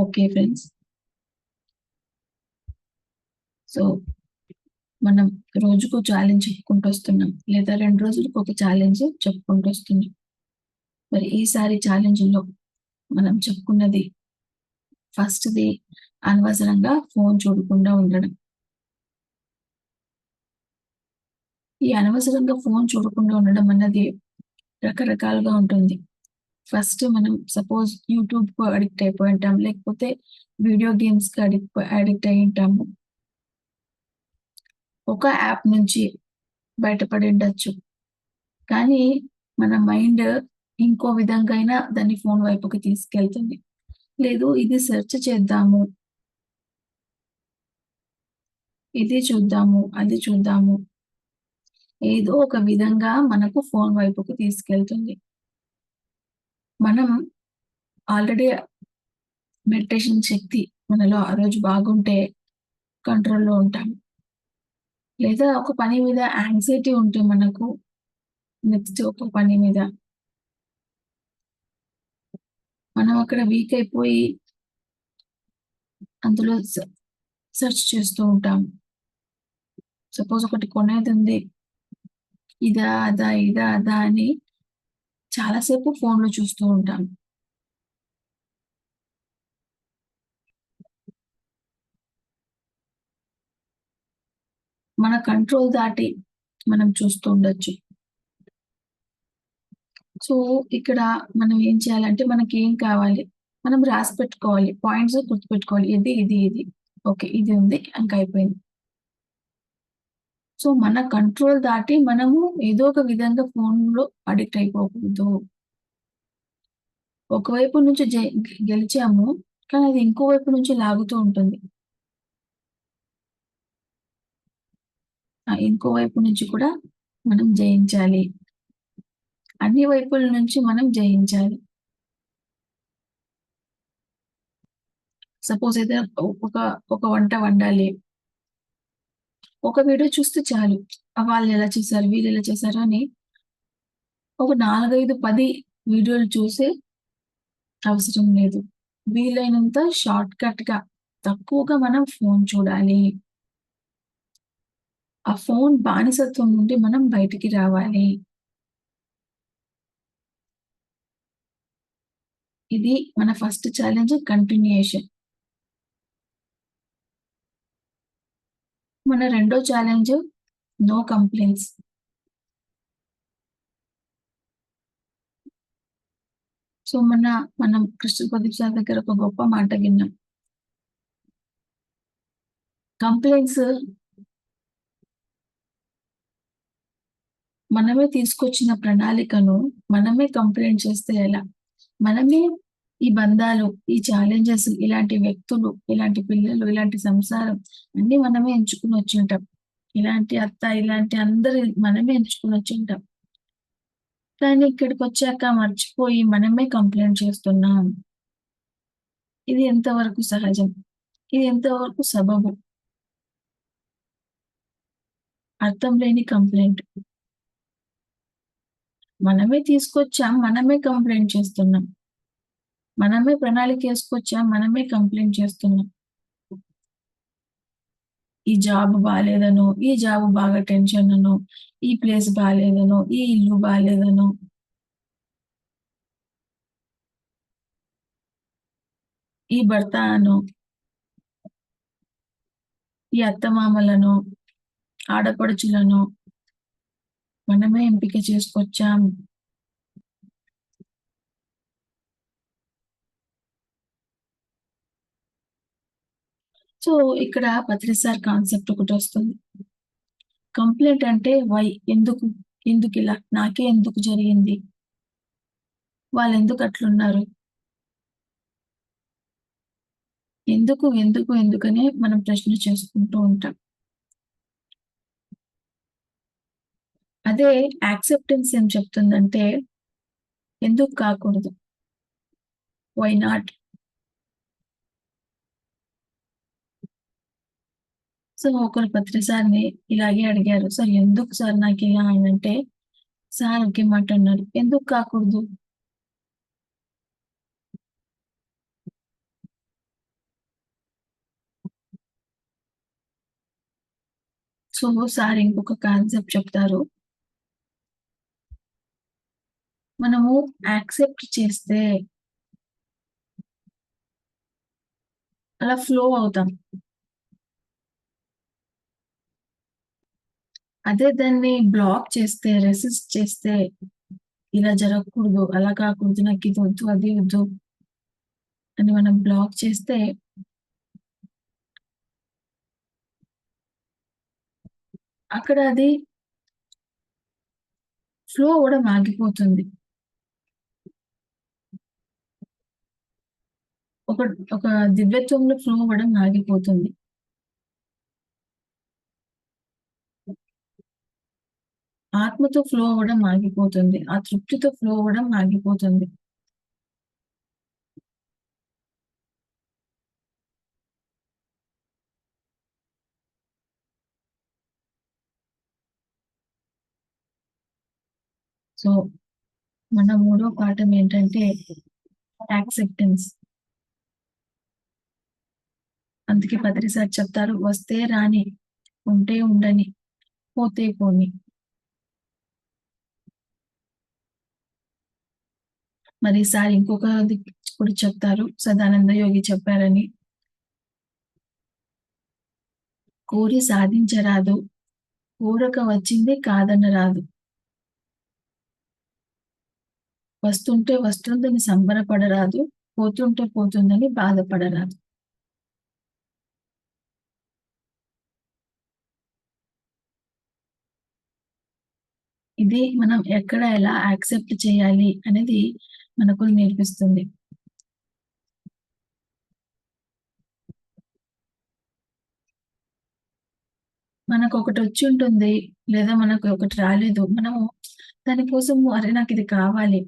Okay friends so మనం రోజుకు challenge చెప్పుకుంటూ వస్తున్నాం. లేదా రెండు రోజులకు ఒక ఛాలెంజ్ చెప్పుకుంటూ వస్తున్నాం. మరి ఈసారి ఛాలెంజ్లో మనం చెప్పుకున్నది ఫస్ట్ది అనవసరంగా ఫోన్ చూడకుండా ఉండడం. ఈ అనవసరంగా ఫోన్ చూడకుండా ఉండడం అన్నది రకరకాలుగా ఉంటుంది. ఫస్ట్ మనం సపోజ్ యూట్యూబ్కు అడిక్ట్ అయిపోయి ఉంటాం లేకపోతే వీడియో గేమ్స్కి అడిక్ట్ అడిక్ట్ అయి ఉంటాము ఒక యాప్ నుంచి బయటపడి ఉండొచ్చు కానీ మన మైండ్ ఇంకో విధంగా అయినా దాన్ని ఫోన్ వైపుకి తీసుకెళ్తుంది. లేదు ఇది సెర్చ్ చేద్దాము. ఇది చూద్దాము అది చూద్దాము. ఏదో ఒక విధంగా మనకు ఫోన్ వైపుకు తీసుకెళ్తుంది. మనం ఆల్రెడీ మెడిటేషన్ శక్తి మనలో ఆ రోజు బాగుంటే కంట్రోల్లో ఉంటాం. లేదా ఒక పని మీద యాంగ్జైటీ ఉంటే మనకు నెక్స్ట్ ఒక పని మీద మనం అక్కడ వీక్ అయిపోయి అందులో సెర్చ్ చేస్తూ ఉంటాం. సపోజ్ ఒకటి కొనేది ఉంది. ఇదా అదా ఇదా అదా అని చాలాసేపు ఫోన్లో చూస్తూ ఉంటాం మన కంట్రోల్ దాటి మనం చూస్తూ ఉండొచ్చు. సో ఇక్కడ మనం ఏం చేయాలంటే మనకి ఏం కావాలి? మనం రాసి పెట్టుకోవాలి. పాయింట్స్ గుర్తుపెట్టుకోవాలి. ఇది ఇది ఇది. ఓకే ఇది ఉంది. ఇంకా అయిపోయింది. సో మన కంట్రోల్ దాటి మనము ఏదో ఒక విధంగా ఫోన్లో అడిక్ట్ అయిపోకూడదు. ఒకవైపు నుంచి గెలిచాము కానీ అది ఇంకో వైపు నుంచి లాగుతూ ఉంటుంది. ఇంకో వైపు నుంచి కూడా మనం జయించాలి. అన్ని వైపుల నుంచి మనం జయించాలి. సపోజ్ అయితే ఒక ఒక వంట వండాలి. ఒక వీడియో చూస్తే చాలు. వాళ్ళు ఎలా చేశారు వీళ్ళు ఎలా చేశారు అని ఒక నాలుగైదు పది వీడియోలు చూసే అవసరం లేదు. వీలైనంత షార్ట్ కట్గా తక్కువగా మనం ఫోన్ చూడాలి. ఆ ఫోన్ బానిసత్వం నుండి మనం బయటికి రావాలి. ఇది మన ఫస్ట్ ఛాలెంజ్ కంటిన్యూయేషన్. మన రెండో ఛాలెంజ్ నో కంప్లైంట్స్ సో మన మనం కృష్ణ ప్రదీప్ సార్ దగ్గర ఒక గొప్ప మాట విన్నాం. కంప్లైంట్స్ మనమే తీసుకొచ్చిన ప్రణాళికను మనమే కంప్లైంట్ చేస్తే ఎలా? మనమే ఈ బంధాలు ఈ ఛాలెంజెస్ ఇలాంటి వ్యక్తులు ఇలాంటి పిల్లలు ఇలాంటి సంసారం అన్ని మనమే ఎంచుకుని వచ్చి ఉంటాం ఇలాంటి అత్త ఇలాంటి అందరు మనమే ఎంచుకుని వచ్చి ఉంటాం కానీ ఇక్కడికి వచ్చాక మర్చిపోయి మనమే కంప్లైంట్ చేస్తున్నాం. ఇది ఎంతవరకు సహజం? ఇది ఎంతవరకు సబబు? అర్థం లేని కంప్లైంట్ మనమే తీసుకొచ్చాం మనమే కంప్లైంట్ చేస్తున్నాం. మనమే ప్రణాళిక వేసుకొచ్చాం? మనమే కంప్లైంట్ చేస్తున్నాం. ఈ జాబ్ బాగాలేదనో ఈ జాబ్ బాగా టెన్షన్ అనో ఈ ప్లేస్ బాగాలేదనో ఈ ఇల్లు బాగాలేదనో ఈ భర్త అనో ఈ అత్తమామలను ఆడపడుచులను మనమే ఎంపిక చేసుకొచ్చాం. సో ఇక్కడ పత్రిసార్ కాన్సెప్ట్ ఒకటి వస్తుంది. కంప్లైంట్ అంటే వై ఎందుకు ఎందుకు ఇలా నాకే ఎందుకు జరిగింది? వాళ్ళు ఎందుకు అట్లున్నారు? ఎందుకు ఎందుకు ఎందుకనే మనం ప్రశ్న చేసుకుంటూ ఉంటాం. అదే యాక్సెప్టెన్స్ ఏం చెప్తుందంటే ఎందుకు కాకూడదు? వై నాట్ సో ఒకరు పత్రి సార్ని ఇలాగే అడిగారు. సార్ ఎందుకు సార్ నాకు ఇలా అంటే సార్ ఒకే మాట అన్నారు. ఎందుకు కాకూడదు? సో సార్ ఇంకొక కాన్సెప్ట్ చెప్తారు. మనము యాక్సెప్ట్ చేస్తే అలా ఫ్లో అవుతాం. అదే దాన్ని బ్లాక్ చేస్తే, రెసిస్ట్ చేస్తే, ఇలా జరగకూడదు, అలా కాకూడదు, నాకు ఇది వద్దు, అది వద్దు అని మనం బ్లాక్ చేస్తే అక్కడ అది ఫ్లో అవ్వడం ఆగిపోతుంది. ఒక ఒక దివ్యత్వంలో ఫ్లో అవ్వడం ఆగిపోతుంది. ఆత్మతో ఫ్లో అవ్వడం ఆగిపోతుంది. ఆ తృప్తితో ఫ్లో అవ్వడం ఆగిపోతుంది. సో, మన మూడో పాఠం ఏంటంటే యాక్సెప్టెన్స్. అందుకే పత్రి చెప్తారు, "వస్తే రాని, ఉంటే ఉండని, పోతే పోని." మరి సార్ ఇంకొకది చెప్తారు. సదానంద యోగి చెప్పారని. కోరి సాధించరాదు, కోరక వచ్చింది కాదనరాదు. వస్తుంటే వస్తుందని సంబరపడరాదు, పోతుంటే పోతుందని బాధపడరాదు. ఇది మనం ఎక్కడ ఎలా యాక్సెప్ట్ చేయాలి అనేది మనకు నేర్పిస్తుంది. మనకు ఒకటి వచ్చి ఉంటుంది లేదా మనకు ఒకటి రాలేదు. మనము దాని అరే నాకు ఇది కావాలి.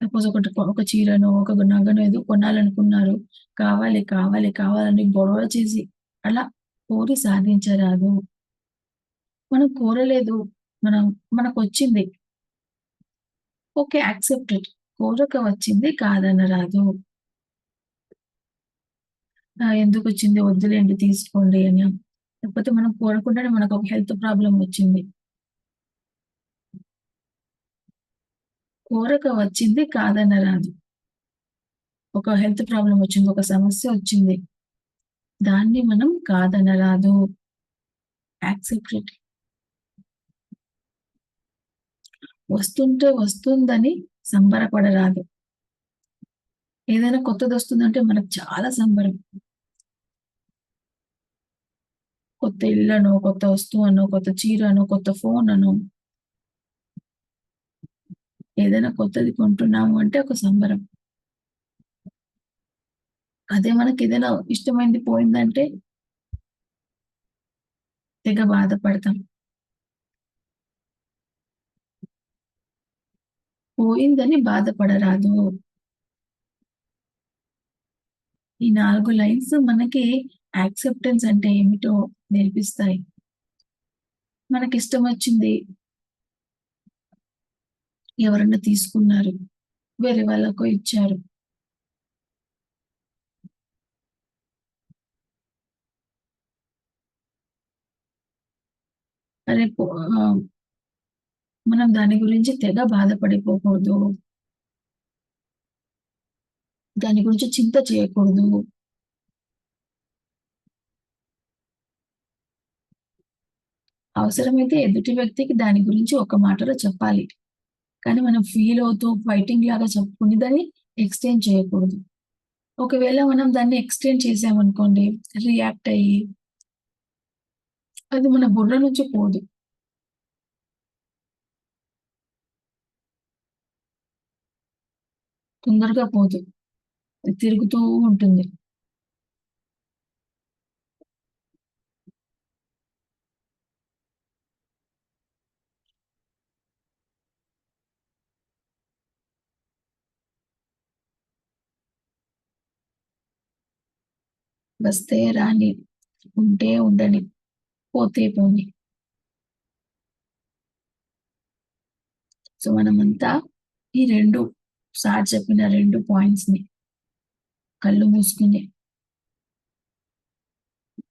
సపోజ్ ఒకటి ఒక చీరను ఒక నగను ఏదో కొనాలనుకున్నారు. కావాలి, కావాలి, కావాలని గొడవ చేసి అలా కోరి సాధించరాదు. మనం కోరలేదు. మనం మనకు వచ్చింది ఓకే. యాక్సెప్టెడ్ కోరక వచ్చింది కాదనరాదు. ఎందుకు వచ్చింది వద్దులేండి తీసుకోండి అని. లేకపోతే మనం కోరకుండానే మనకు ఒక హెల్త్ ప్రాబ్లం వచ్చింది. కోరక వచ్చింది కాదనరాదు. ఒక హెల్త్ ప్రాబ్లం వచ్చింది. ఒక సమస్య వచ్చింది. దాన్ని మనం కాదనరాదు. యాక్సెప్ట్ వస్తుంటే వస్తుందని సంబరపడరాదు. ఏదైనా కొత్తది వస్తుందంటే మనకు చాలా సంబరం. కొత్త ఇల్లనో, కొత్త వస్తువనో, కొత్త చీరనో, కొత్త ఫోననో ఏదైనా కొత్తది కొంటున్నాము అంటే ఒక సంబరం. అదే మనకి ఏదైనా ఇష్టమైనది పోయిందంటే తెగ బాధపడతాం. పోయిందని బాధపడరాదు. ఈ నాలుగు లైన్స్ మనకి యాక్సెప్టెన్స్ అంటే ఏమిటో నేర్పిస్తాయి. వచ్చింది ఎవరన్నా తీసుకున్నారు. వేరే వాళ్ళకో ఇచ్చారు. అరే! మనం దాని గురించి తెగ బాధపడిపోకూడదు. దాని గురించి చింత చేయకూడదు. అవసరమైతే ఎదుటి వ్యక్తికి దాని గురించి ఒక మాటలో చెప్పాలి. కానీ మనం ఫీల్ అవుతూ ఫైటింగ్ లాగా చెప్పుకుని దాన్ని ఎక్స్‌టెండ్ చేయకూడదు. ఒకవేళ మనం దాన్ని ఎక్స్‌టెండ్ చేసామనుకోండి రియాక్ట్ అయ్యి అది మన బుర్ర నుంచి పోదు. తొందరగా పోదు. తిరుగుతూ ఉంటుంది. వస్తే రాని, ఉంటే ఉండని, పోతే పోని. సో, మనమంతా ఈ రెండు సార్ చెప్పిన రెండు పాయింట్స్‌ని కళ్ళు మూసుకుని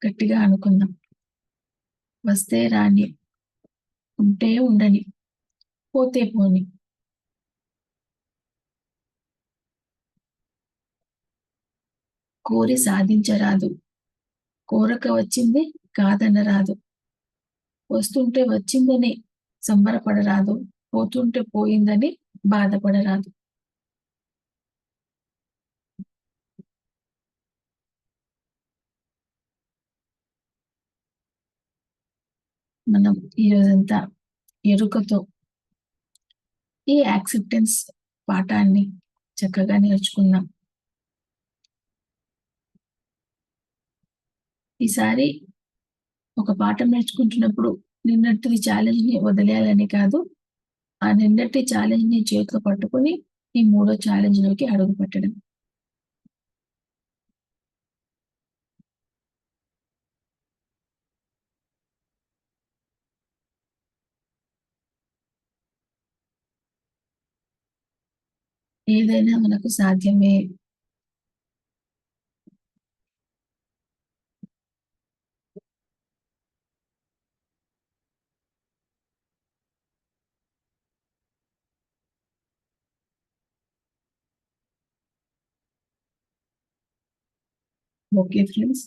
గట్టిగా అనుకుందాం. వస్తే రాని ఉంటే ఉండని పోతే పోని. కోరి సాధించరాదు. కోరక వచ్చింది కాదనరాదు. వస్తుంటే వచ్చిందని సంబరపడరాదు. పోతుంటే పోయిందని బాధపడరాదు. మనం ఈరోజంతా ఎరుకతో ఈ యాక్సెప్టెన్స్ పాఠాన్ని చక్కగా నేర్చుకున్నాం. ఈసారి ఒక పాఠం నేర్చుకుంటున్నప్పుడు నిన్నటి ఛాలెంజ్ని వదిలేయాలని కాదు ఆ నిన్నటి ఛాలెంజ్ని చేతిలో పట్టుకొని ఈ మూడో ఛాలెంజ్లోకి అడుగు పెట్టడం ఏదైనా మనకు సాధ్యమే ఓకే ఫ్రెండ్స్